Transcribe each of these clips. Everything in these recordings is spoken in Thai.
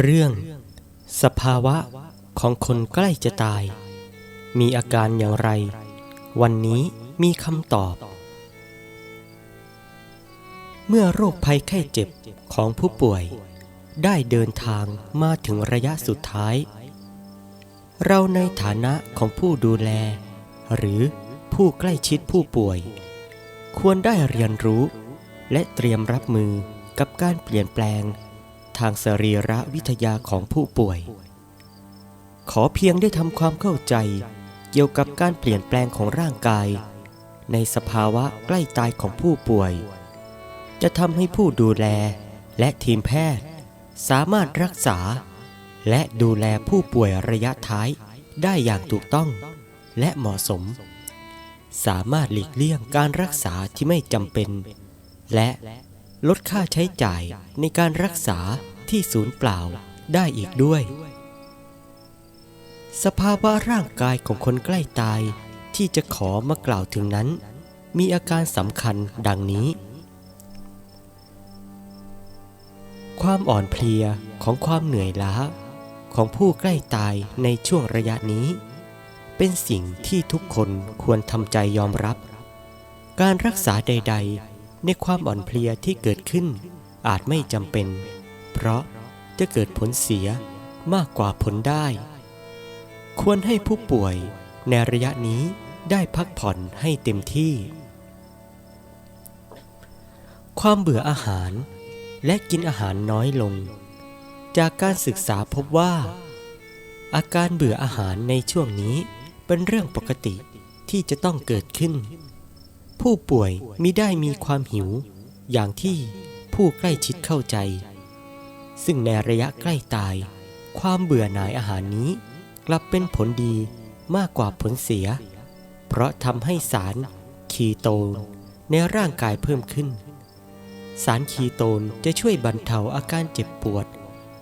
เรื่อง สภาวะของคนใกล้จะตาย มีอาการอย่างไร วันนี้มีคำตอบ เมื่อโรคภัยไข้เจ็บของผู้ป่วย ได้เดินทางมาถึงระยะสุดท้าย เราในฐานะของผู้ดูแล หรือผู้ใกล้ชิดผู้ป่วย ควรได้เรียนรู้และเตรียมรับมือกับการเปลี่ยนแปลง ทางสรีระวิทยาของผู้ป่วย ขอเพียงได้ทำความเข้าใจเกี่ยวกับการเปลี่ยนแปลงของร่างกาย ในสภาวะใกล้ตายของผู้ป่วย จะทำให้ผู้ดูแลและทีมแพทย์ สามารถรักษา และดูแลผู้ป่วยระยะท้ายได้อย่างถูกต้องและเหมาะสม สามารถหลีกเลี่ยงการรักษาที่ไม่จำเป็น และลดค่าใช้จ่ายในการรักษา ที่ศูนย์เปล่าได้อีกด้วย สภาวะร่างกายของคนใกล้ตายที่จะขอมากล่าวถึงนั้น มีอาการสำคัญดังนี้ ความอ่อนเพลียของความเหนื่อยล้าของผู้ใกล้ตายในช่วงระยะนี้ เป็นสิ่งที่ทุกคนควรทำใจยอมรับ การรักษาใด ๆ ในความอ่อนเพลียที่เกิดขึ้นอาจไม่จำเป็น เพราะจะเกิดผลเสียมากกว่าผลได้ ควรให้ผู้ป่วยในระยะนี้ได้พักผ่อนให้เต็มที่ ความเบื่ออาหารและกินอาหารน้อยลง จากการศึกษาพบว่า อาการเบื่ออาหารในช่วงนี้เป็นเรื่องปกติที่จะต้องเกิดขึ้น ผู้ป่วยมิได้มีความหิว อย่างที่ผู้ใกล้ชิดเข้าใจ ซึ่งในระยะใกล้ตาย ความเบื่อหน่ายอาหารนี้ กลับเป็นผลดีมากกว่าผลเสีย เพราะทำให้สารคีโตนในร่างกายเพิ่มขึ้น สารคีโตนจะช่วยบรรเทาอาการเจ็บปวด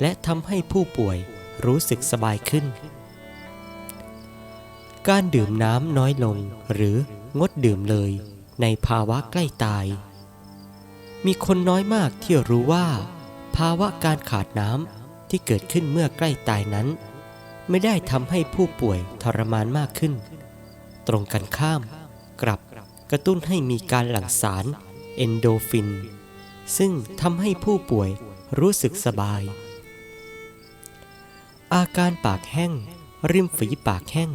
และทำให้ผู้ป่วยรู้สึกสบายขึ้น การดื่มน้ำน้อยลงหรืองดดื่มเลยในภาวะใกล้ตาย มีคนน้อยมากที่รู้ว่า ภาวะการขาดน้ำที่เกิดขึ้นเมื่อใกล้ตายนั้น ไม่ได้ทำให้ผู้ป่วยทรมานมากขึ้น ตรงกันข้าม กลับกระตุ้นให้มีการหลั่งสารเอนโดฟิน ซึ่งทำให้ผู้ป่วยรู้สึกสบาย อาการปากแห้ง ริมฝีปากแห้ง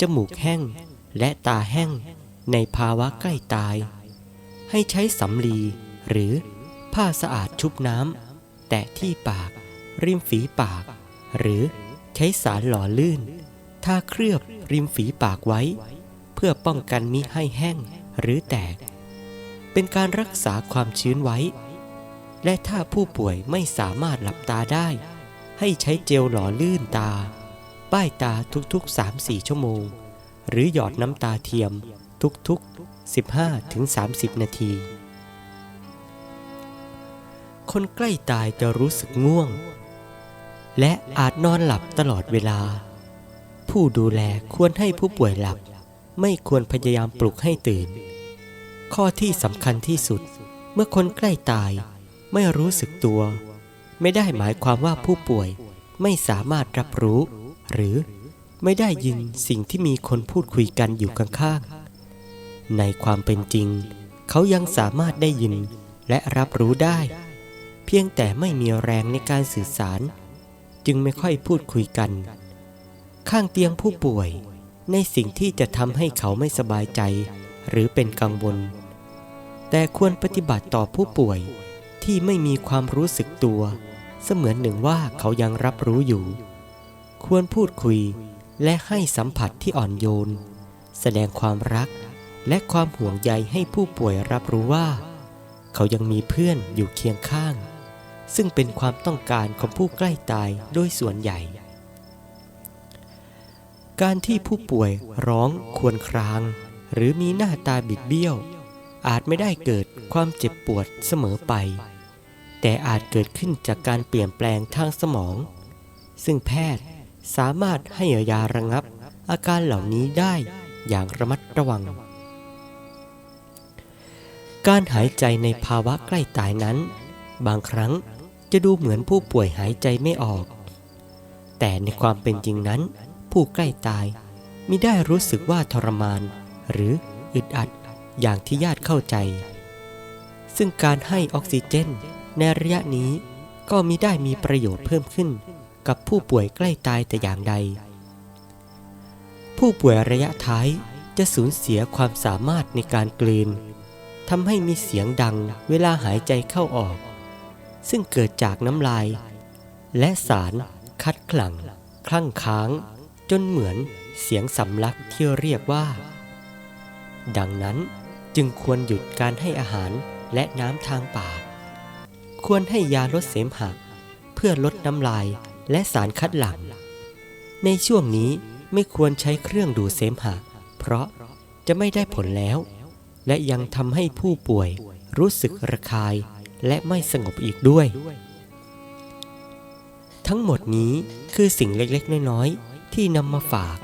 จมูกแห้ง และตาแห้ง ในภาวะใกล้ตาย ให้ใช้สำลีหรือผ้าสะอาดชุบน้ำ ตะที่ปาก ริมฝีปาก หรือใช้สารหล่อลื่นทาเคลือบริมฝีปากไว้ เพื่อป้องกันมิให้แห้งหรือแตก เป็นการรักษาความชื้นไว้ และถ้าผู้ป่วยไม่สามารถหลับตาได้ ให้ใช้เจลหล่อลื่นตา ป้ายตาทุกๆ 3-4 ชั่วโมง หรือหยอดน้ำตาเทียมทุกๆ 15-30 นาที คนใกล้ตายจะรู้สึกง่วง และอาจนอนหลับตลอดเวลา ผู้ดูแลควรให้ผู้ป่วยหลับ ไม่ควรพยายามปลุกให้ตื่น ข้อที่สำคัญที่สุด เมื่อคนใกล้ตายไม่รู้สึกตัว ไม่ได้หมายความว่าผู้ป่วยไม่สามารถรับรู้ หรือไม่ได้ยินสิ่งที่มีคนพูดคุยกันอยู่ข้างๆในความเป็นจริง เขายังสามารถได้ยินและรับรู้ได้ เพียงแต่ไม่มีแรงในการสื่อสาร จึงไม่ค่อยพูดคุยกัน ข้างเตียงผู้ป่วย ในสิ่งที่จะทำให้เขาไม่สบายใจ หรือเป็นกังวล แต่ควรปฏิบัติต่อผู้ป่วยที่ไม่มีความรู้สึกตัว เสมือนหนึ่งว่าเขายังรับรู้อยู่ ควรพูดคุยและให้สัมผัสที่อ่อนโยน แสดงความรักและความห่วงใยให้ผู้ป่วยรับรู้ว่า เขายังมีเพื่อนอยู่เคียงข้าง ซึ่งเป็นความต้องการของผู้ใกล้ตายโดยส่วนใหญ่ การที่ผู้ป่วยร้องควญคราง หรือมีหน้าตาบิดเบี้ยว อาจไม่ได้เกิดความเจ็บปวดเสมอไป แต่อาจเกิดขึ้นจากการเปลี่ยนแปลงทางสมอง ซึ่งแพทย์สามารถให้ยาระงับ อาการเหล่านี้ได้อย่างระมัดระวัง การหายใจในภาวะใกล้ตายนั้น บางครั้ง จะดูเหมือนผู้ป่วยหายใจไม่ออก แต่ในความเป็นจริงนั้น ผู้ใกล้ตายมิได้รู้สึกว่าทรมาน หรืออึดอัดอย่างที่ญาติเข้าใจ ซึ่งการให้ออกซิเจนในระยะนี้ก็มิได้มีประโยชน์เพิ่มขึ้นกับผู้ป่วยใกล้ตายแต่อย่างใด ผู้ป่วยระยะท้ายจะสูญเสียความสามารถในการกลืนทำให้มีเสียงดังเวลาหายใจเข้าออก ซึ่งเกิดจากน้ำลาย และสารคัดกลั่งคลั่งค้าง จนเหมือนเสียงสำลักที่เรียกว่า ดังนั้นจึงควรหยุดการให้อาหารและน้ำทางปาก ควรให้ยาลดเสมหะเพื่อลดน้ำลายและสารคัดหลั่งในช่วงนี้ไม่ควรใช้เครื่องดูดเสมหะ เพราะจะไม่ได้ผลแล้ว และยังทำให้ผู้ป่วยรู้สึกระคาย และไม่สงบอีกด้วย ทั้งหมดนี้คือสิ่งเล็กๆ น้อยๆ ที่นำมาฝาก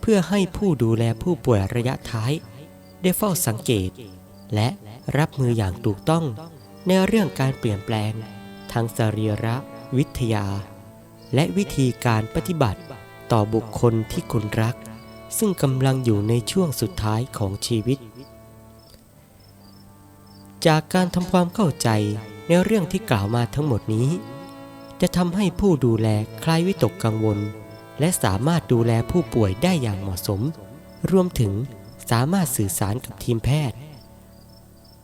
เพื่อให้ผู้ดูแลผู้ป่วยระยะท้าย ได้เฝ้าสังเกต และรับมืออย่างถูกต้องในเรื่องการเปลี่ยนแปลง ทางสรีระวิทยา และวิธีการปฏิบัติต่อบุคคลที่คุณรัก ซึ่งกำลังอยู่ในช่วงสุดท้ายของชีวิต จากการทำความเข้าใจในเรื่องที่กล่าวมาทั้งหมดนี้ จะทำให้ผู้ดูแลคลายวิตกกังวล และสามารถดูแลผู้ป่วยได้อย่างเหมาะสม รวมถึงสามารถสื่อสารกับทีมแพทย์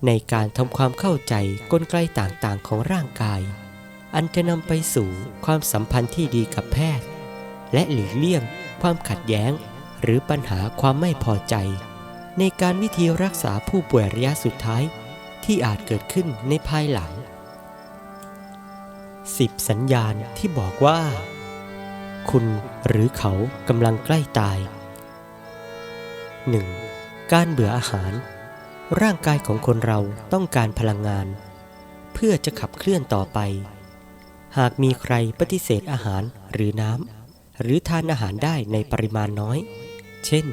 ในการทำความเข้าใจกลไกต่างๆของร่างกาย อันจะนำไปสู่ความสัมพันธ์ที่ดีกับแพทย์ และหลีกเลี่ยงความขัดแย้ง หรือปัญหาความไม่พอใจ ในการวิธีรักษาผู้ป่วยระยะสุดท้าย ที่อาจเกิดขึ้นในภายหลัง 10 สัญญาณที่บอกว่า คุณหรือเขากำลังใกล้ตาย 1. การเบื่ออาหาร ร่างกายของคนเราต้องการพลังงาน เพื่อจะขับเคลื่อนต่อไป หากมีใครปฏิเสธอาหารหรือน้ำหรือทานอาหารได้ในปริมาณน้อย เช่น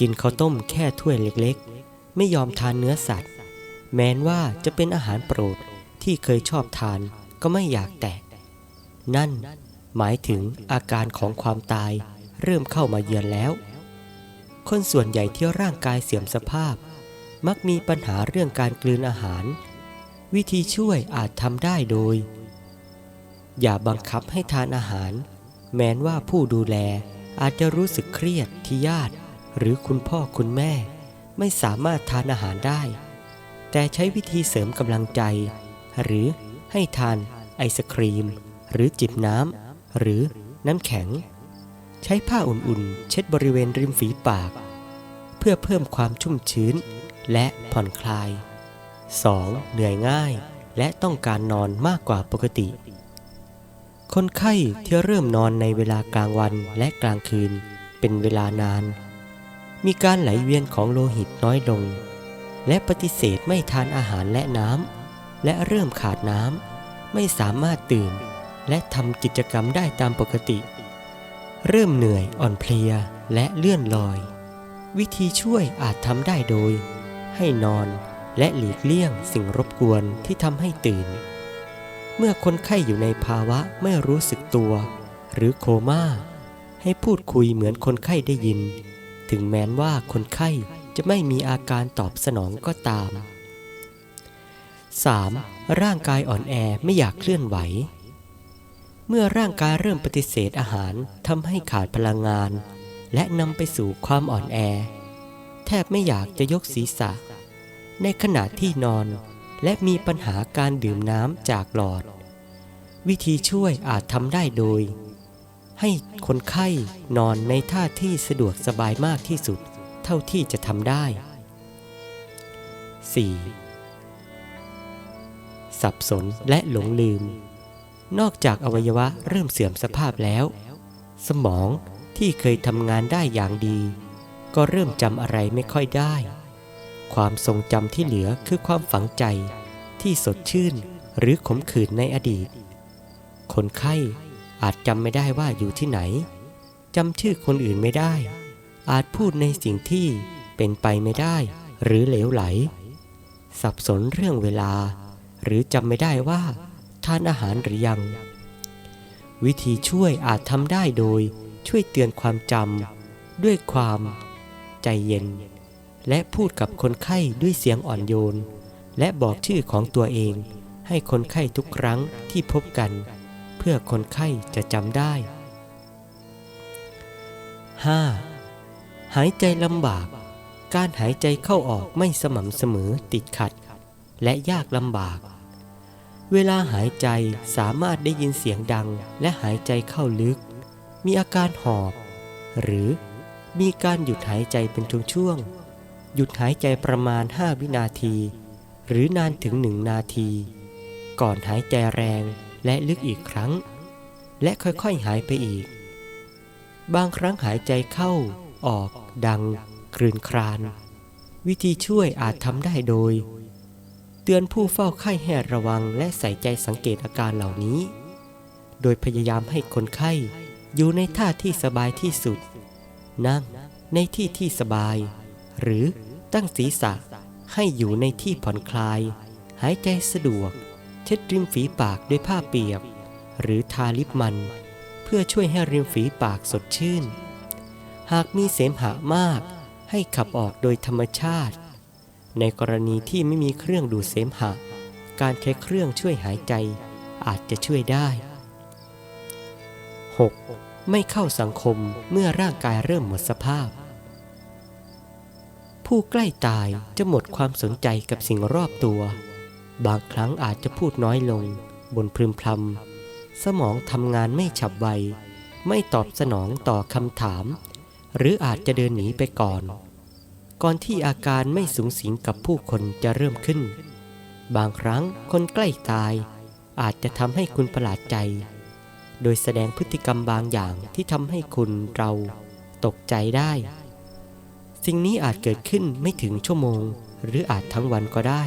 กินข้าวต้มแค่ถ้วยเล็กๆ ไม่ยอมทานเนื้อสัตว์ แม้นว่าจะเป็นอาหารโปรดที่เคยชอบทานก็ไม่อยากแตะ นั่นหมายถึงอาการของความตายเริ่มเข้ามาเยือนแล้ว คนส่วนใหญ่ที่ร่างกายเสื่อมสภาพ มักมีปัญหาเรื่องการกลืนอาหาร วิธีช่วยอาจทำได้โดย อย่าบังคับให้ทานอาหาร แม้นว่าผู้ดูแลอาจจะรู้สึกเครียดที่ญาติ หรือคุณพ่อคุณแม่ ไม่สามารถทานอาหารได้ แต่ใช้วิธีเสริมกำลังใจ หรือให้ทานไอศครีม หรือจิบน้ำหรือน้ำแข็ง ใช้ผ้าอุ่นๆ เช็ดบริเวณริมฝีปาก เพื่อเพิ่มความชุ่มชื้นและผ่อนคลาย 2. เหนื่อยง่ายและต้องการนอนมากกว่าปกติ คนไข้ที่เริ่มนอนในเวลากลางวันและกลางคืนเป็นเวลานาน มีการไหลเวียนของโลหิตน้อยลง และปฏิเสธไม่ทานอาหารและน้ำและเริ่มขาดน้ำไม่สามารถตื่น และทำกิจกรรมได้ตามปกติ เริ่มเหนื่อยอ่อนเพลียและเลื่อนลอย วิธีช่วยอาจทำได้โดย ให้นอนและหลีกเลี่ยงสิ่งรบกวนที่ทำให้ตื่น เมื่อคนไข้อยู่ในภาวะไม่รู้สึกตัว หรือโคม่าให้พูดคุยเหมือนคนไข้ได้ยิน ถึงแม้นว่าคนไข้ จะไม่มีอาการตอบสนองก็ตาม 3. ร่างกายอ่อนแอไม่อยากเคลื่อนไหว เมื่อร่างกายเริ่มปฏิเสธอาหารทำให้ขาดพลังงาน และนำไปสู่ความอ่อนแอ แทบไม่อยากจะยกศีรษะ ในขณะที่นอนและมีปัญหาการดื่มน้ำจากหลอด วิธีช่วยอาจทำได้โดย ให้คนไข้นอนในท่าที่สะดวกสบายมากที่สุด เท่าที่จะทำได้ 4. สับสนและหลงลืม นอกจากอวัยวะเริ่มเสื่อมสภาพแล้ว สมองที่เคยทำงานได้อย่างดี ก็เริ่มจำอะไรไม่ค่อยได้ ความทรงจำที่เหลือคือความฝังใจที่สดชื่นหรือขมขื่นในอดีต คนไข้อาจจำไม่ได้ว่าอยู่ที่ไหนจำชื่อคนอื่นไม่ได้ อาจพูดในสิ่งที่เป็นไปไม่ได้ หรือเหลวไหล สับสนเรื่องเวลา หรือจำไม่ได้ว่าทานอาหารหรือยัง วิธีช่วยอาจทำได้โดยช่วยเตือนความจำด้วยความใจเย็น และพูดกับคนไข้ด้วยเสียงอ่อนโยน และบอกชื่อของตัวเอง ให้คนไข้ทุกครั้งที่พบกัน เพื่อคนไข้จะจำได้ 5. หายใจลำบาก การหายใจเข้าออกไม่สม่ำเสมอติดขัด และยากลำบาก เวลาหายใจสามารถได้ยินเสียงดังและหายใจเข้าลึก มีอาการหอบ หรือมีการหยุดหายใจเป็นช่วงๆหยุดหายใจประมาณ 5 วินาที หรือนานถึง1นาที ก่อนหายใจแรงและลึกอีกครั้ง และค่อยๆหายไปอีก บางครั้งหายใจเข้า ออกดังกลืนคราน วิธีช่วยอาจทำได้โดย เตือนผู้เฝ้าไข้ให้ระวังและใส่ใจสังเกตอาการเหล่านี้ โดยพยายามให้คนไข้อยู่ในท่าที่สบายที่สุด นั่งในที่ที่สบาย หรือตั้งศีรษะให้อยู่ในที่ผ่อนคลาย หายใจสะดวก เช็ดริมฝีปากด้วยผ้าเปียก หรือทาลิปมัน เพื่อช่วยให้ริมฝีปากสดชื่น หากมีเสมหะมากให้ขับออกโดยธรรมชาติ ในกรณีที่ไม่มีเครื่องดูดเสมหะ การใช้เครื่องช่วยหายใจอาจจะช่วยได้ 6. ไม่เข้าสังคมเมื่อร่างกายเริ่มหมดสภาพ ผู้ใกล้ตายจะหมดความสนใจกับสิ่งรอบตัว บางครั้งอาจจะพูดน้อยลง บนพรึมพรำสมองทำงานไม่ฉับไว ไม่ตอบสนองต่อคำถาม หรืออาจจะเดินหนีไปก่อน ก่อนที่อาการไม่สูงสิงกับผู้คนจะเริ่มขึ้น บางครั้งคนใกล้ตายอาจจะทำให้คุณประหลาดใจ โดยแสดงพฤติกรรมบางอย่างที่ทำให้คุณเราตกใจได้ สิ่งนี้อาจเกิดขึ้นไม่ถึงชั่วโมง หรืออาจทั้งวันก็ได้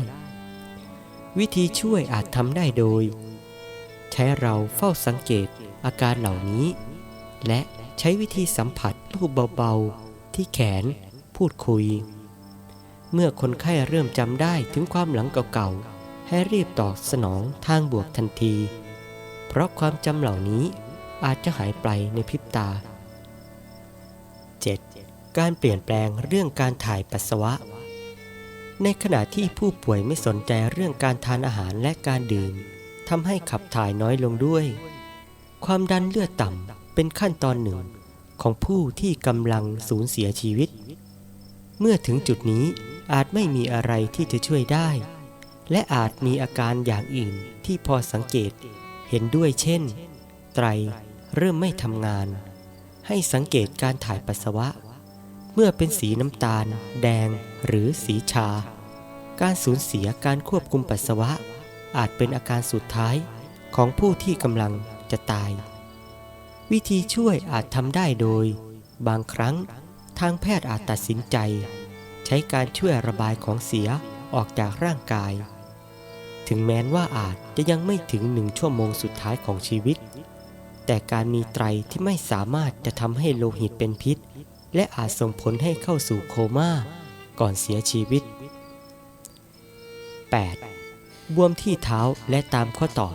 วิธีช่วยอาจทำได้โดย ใช้เราเฝ้าสังเกตอาการเหล่านี้ และ ใช้วิธีสัมผัสรูปเบาๆ ที่แขนพูดคุย เมื่อคนไข้เริ่มจำได้ถึงความหลังเก่าๆ ให้รีบตอบสนองทางบวกทันที เพราะความจำเหล่านี้อาจจะหายไปในพริบตา 7. การเปลี่ยนแปลงเรื่องการถ่ายปัสสาวะ ในขณะที่ผู้ป่วยไม่สนใจเรื่องการทานอาหารและการดื่มทำให้ขับถ่ายน้อยลงด้วย ความดันเลือดต่ำ เป็นขั้นตอนหนึ่งของผู้ที่กำลังสูญเสียชีวิต เมื่อถึงจุดนี้อาจไม่มีอะไรที่จะช่วยได้ และอาจมีอาการอย่างอื่นที่พอสังเกตเห็นด้วยเช่น ไตรเริ่มไม่ทำงาน ให้สังเกตการถ่ายปัสสาวะ เมื่อเป็นสีน้ำตาล แดงหรือสีชา การสูญเสียการควบคุมปัสสาวะ อาจเป็นอาการสุดท้ายของผู้ที่กำลังจะตาย วิธีช่วยอาจทำได้โดย บางครั้งทางแพทย์อาจตัดสินใจ ใช้การช่วยระบายของเสียออกจากร่างกาย ถึงแม้นว่าอาจจะยังไม่ถึงหนึ่งชั่วโมงสุดท้ายของชีวิต แต่การมีไตรที่ไม่สามารถจะทำให้โลหิตเป็นพิษ และอาจส่งผลให้เข้าสู่โคม่าก่อนเสียชีวิต 8. บวมที่เท้าและตามข้อต่อ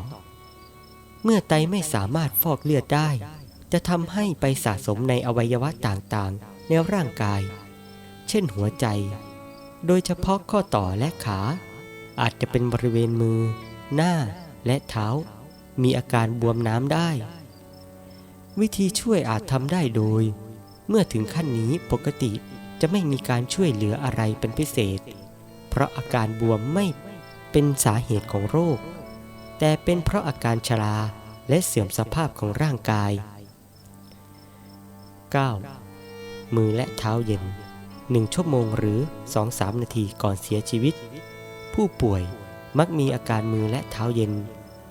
เมื่อไตไม่สามารถฟอกเลือดได้ จะทำให้ไปสะสมในอวัยวะต่างๆ ในร่างกาย เช่นหัวใจ โดยเฉพาะข้อต่อและขา อาจจะเป็นบริเวณมือ หน้าและเท้า มีอาการบวมน้ำได้ วิธีช่วยอาจทำได้โดย เมื่อถึงขั้นนี้ปกติจะไม่มีการช่วยเหลืออะไรเป็นพิเศษ เพราะอาการบวมไม่เป็นสาเหตุของโรค แต่เป็นเพราะอาการชราและเสื่อมสภาพของร่างกาย 9. มือและเท้าเย็น1ชั่วโมงหรือ 2-3 นาทีก่อนเสียชีวิต ผู้ป่วยมักมีอาการมือและเท้าเย็น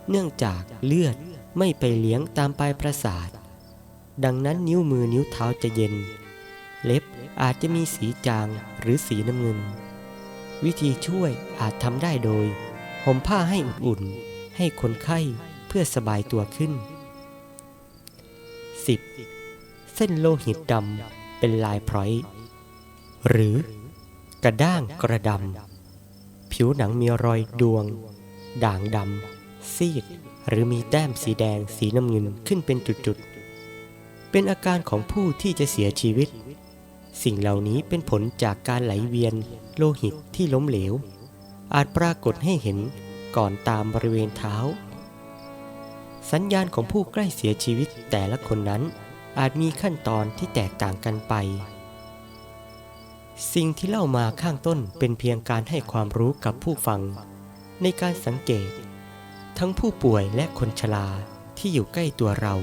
เนื่องจากเลือดไม่ไปเลี้ยงตามปลายประสาท ดังนั้นนิ้วมือนิ้วเท้าจะเย็น เล็บอาจจะมีสีจางหรือสีน้ำเงิน วิธีช่วยอาจทำได้โดยห่มผ้าให้อุ่นๆให้คนไข้เพื่อสบายตัวขึ้น 10. เส้นโลหิตดำเป็นลายพร้อย หรือกระด้างกระดำ ผิวหนังมีรอยดวง ด่างดำ ซีด หรือมีแต้มสีแดงสีน้ำเงินขึ้นเป็นจุดๆ เป็นอาการของผู้ที่จะเสียชีวิต สิ่งเหล่านี้เป็นผลจากการไหลเวียนโลหิตที่ล้มเหลว อาจปรากฏให้เห็นก่อนตามบริเวณเท้า สัญญาณของผู้ใกล้เสียชีวิตแต่ละคนนั้น อาจมีขั้นตอนที่แตกต่างกันไป สิ่งที่เล่ามาข้างต้นเป็นเพียงการให้ความรู้กับผู้ฟัง ในการสังเกต ทั้งผู้ป่วยและคนชราที่อยู่ใกล้ตัวเรา